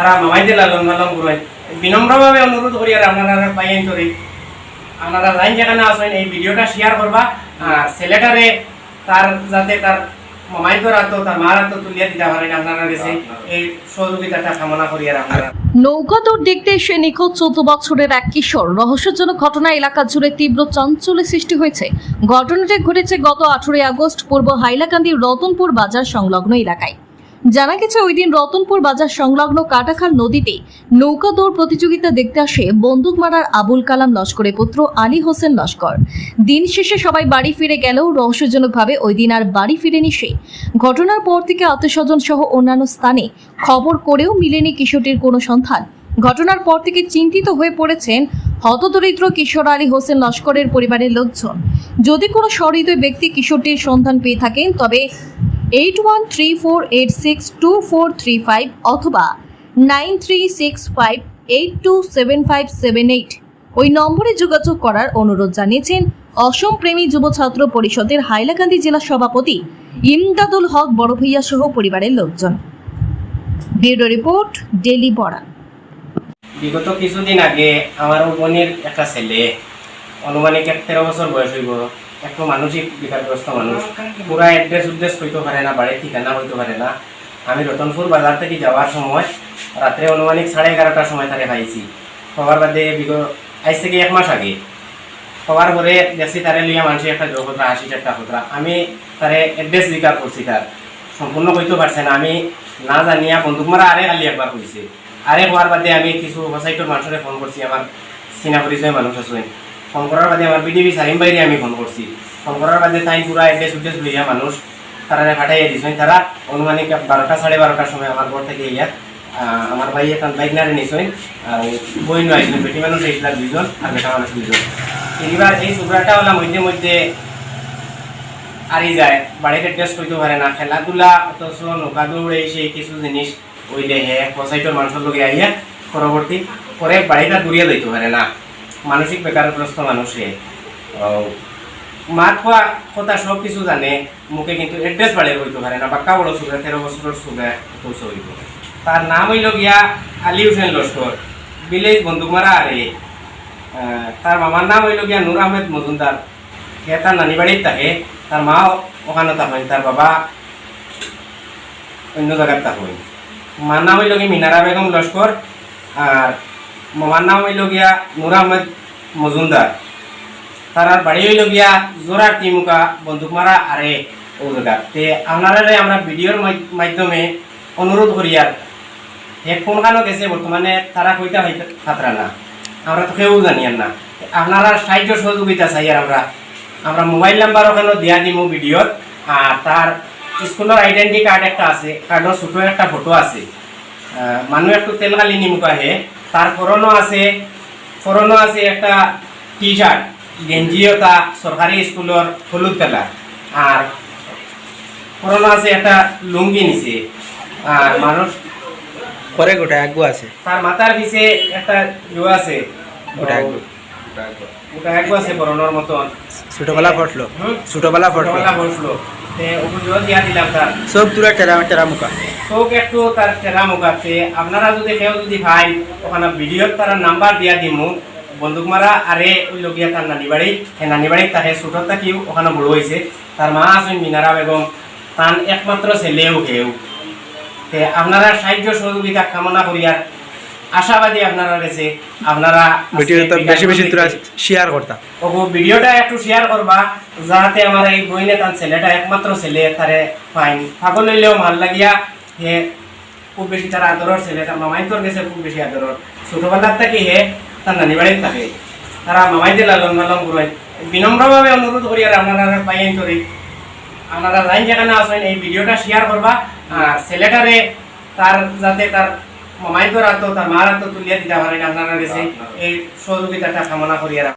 তারা মামাইদের লালন পালন করেন বিনম্রভাবে অনুরোধ করি আর আপনারা পাইয়েন করি আপনারা জাইন যেখানে আসেন এই ভিডিওটা শেয়ার করবা আর ছেলেটারে তার যাতে তার নৌকা দেখতে এসে নিখোঁজ চোদ্দ বছরের এক কিশোর। রহস্যজনক ঘটনা এলাকা জুড়ে তীব্র চাঞ্চল্যের সৃষ্টি হয়েছে। ঘটনাটি ঘটেছে গত আঠেরোই আগস্ট, পূর্ব হাইলাকান্দির রতনপুর বাজার সংলগ্ন এলাকায়। জানা গেছে ওই দিন রতনপুর বাজার সংলগ্ন কাটাখাল নদীতে নৌকা দৌড় প্রতিযোগিতা দেখতে আসে বন্দুক মারার আবুল কালাম লস্করের পুত্র আলী হোসেন লস্কর। দিন শেষে সবাই বাড়ি ফিরে গেলেও রহস্যজনকভাবে ওই দিন আর বাড়ি ফিরেনি সে। ঘটনার পর থেকে আত্মস্বজন সহ অন্যান্য স্থানে খবর করেও মিলেনি কিশোরটির কোনো সন্ধান। ঘটনার পর থেকে চিন্তিত হয়ে পড়েছেন হতদরিদ্র কিশোর আলী হোসেন লস্করের পরিবারের লোকজন। যদি কোনো সহৃদয় ব্যক্তি কিশোরটির সন্ধান পেয়ে থাকেন, তবে eight one three four eight six two four three five অথবা nine three six five eight two seven five seven eight ওই নম্বরে যোগাযোগ করার অনুরোধ জানিয়েছেন অসম প্রেমী যুব ছাত্র পরিষদের হাইলাকান্দি জেলা সভাপতি ইমদাদুল হক বড় ভূঁইয়া সহ পরিবারের লোকজন। ব্যুরো রিপোর্ট, ডেলি বড়া বিগত কিছুদিন আগে আমার বোনের একটা ছেলে অনুমানিক এক তেরো বছর বয়স হইব। একটু মানসিক বিকারগ্রস্ত মানুষ। পুরা অ্যাড্রেস উড্রেস হইতে পারে না, বাড়ির ঠিকানা হইতে পারে না। আমি রতনপুর বাজার থেকে যাওয়ার সময় রাত্রে অনুমানিক সাড়ে এগারোটার সময় তাকে পাইছি। সবার বাদে বিগত, আজ থেকে এক মাস আগে। সবার পরে দেখছি তারে লিয়া মানুষের একটা যোগতা আশি একটা খতরা আমি তারে অ্যাড্রেস জিজ্ঞাসা করছি তার। সম্পূর্ণ হইতে পারছে না। আমি না জানিয়া বন্দুক মারা আরে কালি একবার হয়েছে আরে হওয়ার বাদে আমি কিছু হোসাইটোর মানুষের ফোন করছি। আমার চিনা পরিচয় মানুষ আছেন ফোন করার বাদে আমার বিডিবি সারিম বাইরে আমি ফোন করছি। ফোন বাদে তাই পুরা এড্রেস উড্রেস লইয়া মানুষ তারা ফাটাইয়া দিছেন তারা অনুমানিক বারোটা সাড়ে বারোটার সময় আমার ঘর থেকে ইয়া আমার ভাই এখন বাইক নারে নিছেন আর বই নয় বেটি মানুষ এইগুলা দুইজন আর বেটা মানুষ দুইজন। এবার এই সুব্রাটা হলাম মধ্যে মধ্যে আরি যায়। বাড়িতে টেস্ট করতে পারে না। খেলাধুলা, অথচ নৌকা দৌড় সেই কিছু জিনিস ওইলে হে সোসাইটির মানুষের লোকে আইয়া পরবর্তী পরে বাড়িটা দূরিয়ে যাইতে পারে না। মানসিক বেকারগ্রস্ত মানুষ। মাত খোয়া কথা সব কিছু জানে মুখে কিন্তু এড্রেস বাড়িয়ে হইতে পারে না বাক্কা বড় সুগা তেরো বছরের সুগা পৌঁছে হইব তার নাম হইল গিয়া আলী হোসেন লস্কর বিলেজ বন্দুকমারা আরে তার মামার নাম হইল গিয়া নূর আহমেদ মজুমদার সে তার নানি বাড়ির থাকে তার মা ওখানে থাকেন তার বাবা অন্য জায়গায় থাকেন। মার নাম হইল গিয়া মিনারা বেগম লস্কর আর মামার নাম হইল গিয়া নূর আহমেদ মজুমদার তার আর বাড়ি হইল গিয়া জোরার টিমুকা বন্দুক মারা আরে ও জায়গা তে আপনারা আমরা ভিডিওর মাধ্যমে অনুরোধ করি আর হে কোন গেছে বর্তমানে তারা কইতা হইতে খাতরা না। আমরা তো কেউ জানি আর না আপনারা সাহায্য সহযোগিতা চাই আর আমরা আমরা মোবাইল নাম্বার ওখানে দিয়া দিমু ভিডিওর আর তার স্কুলের আইডেন্টি কার্ড একটা আছে কার্ডের ছোট একটা ফটো আছে। মানুষ একটু তেল কালি নিমুক আহে তার ফরনও আছে ফরনও আছে একটা টি শার্ট গেঞ্জিও তা সরকারি স্কুলের হলুদ কালার। আর ফরনও আছে একটা লুঙ্গি নিছে আর মানুষ পরে গোটা আগুয়া আছে। তার মাথার পিছে একটা ইয়ে আছে। ওটা এক গো। ওটা আছে বরণের মতন। ছোটবেলা ফটলো? ছোটবেলা ফটলো। ছোটবেলা বসল তে ওগুলো দিয়া দিলাম তার। সব তুলা টেরা টেরা মুখা। চোখ একটু তার টেরা মুখাতে আপনারা যদি কেউ যদি ভাই ওখানে ভিডিওর তার নাম্বার দিয়া দিমু। বন্দুক মারা আরে ওই লগিয়া তার নানি বাড়ি সেই নানি বাড়ি তাকে ছোটর থাকিও ওখানে বড় হয়েছে তার মা আছেন মিনারা বেগম। তার একমাত্র ছেলেও হেউ তে আপনারা সাহায্য সহযোগিতা কামনা করি আর আশাবাদী আপনারা রয়েছে। আপনারা ভিডিও তো বেশি বেশি শেয়ার করতা। ওগো ভিডিওটা একটু শেয়ার করবা যাতে আমার এই বইনে তার ছেলেটা একমাত্র ছেলে তারে ফাইন পাগল হইলেও ভালো লাগিয়া হে খুব বেশি তার আদরের ছেলে, তার মামাই তোর গেছে খুব বেশি আদরের। ছোটবেলার থেকে হে তার নানি বাড়ির থাকে তারা মামাইদের লালন পালন করেন। বিনম্রভাবে অনুরোধ করি আর আপনারা পাইয়েন করি আপনারা লাইন যেখানে আসেন এই ভিডিওটা শেয়ার করবা। আর ছেলেটারে তার যাতে তার মামাই তোর আত্ম, তার মার আত্ম তুলিয়া দিতে পারেন আপনারা কাছে এই সহযোগিতাটা কামনা করি আর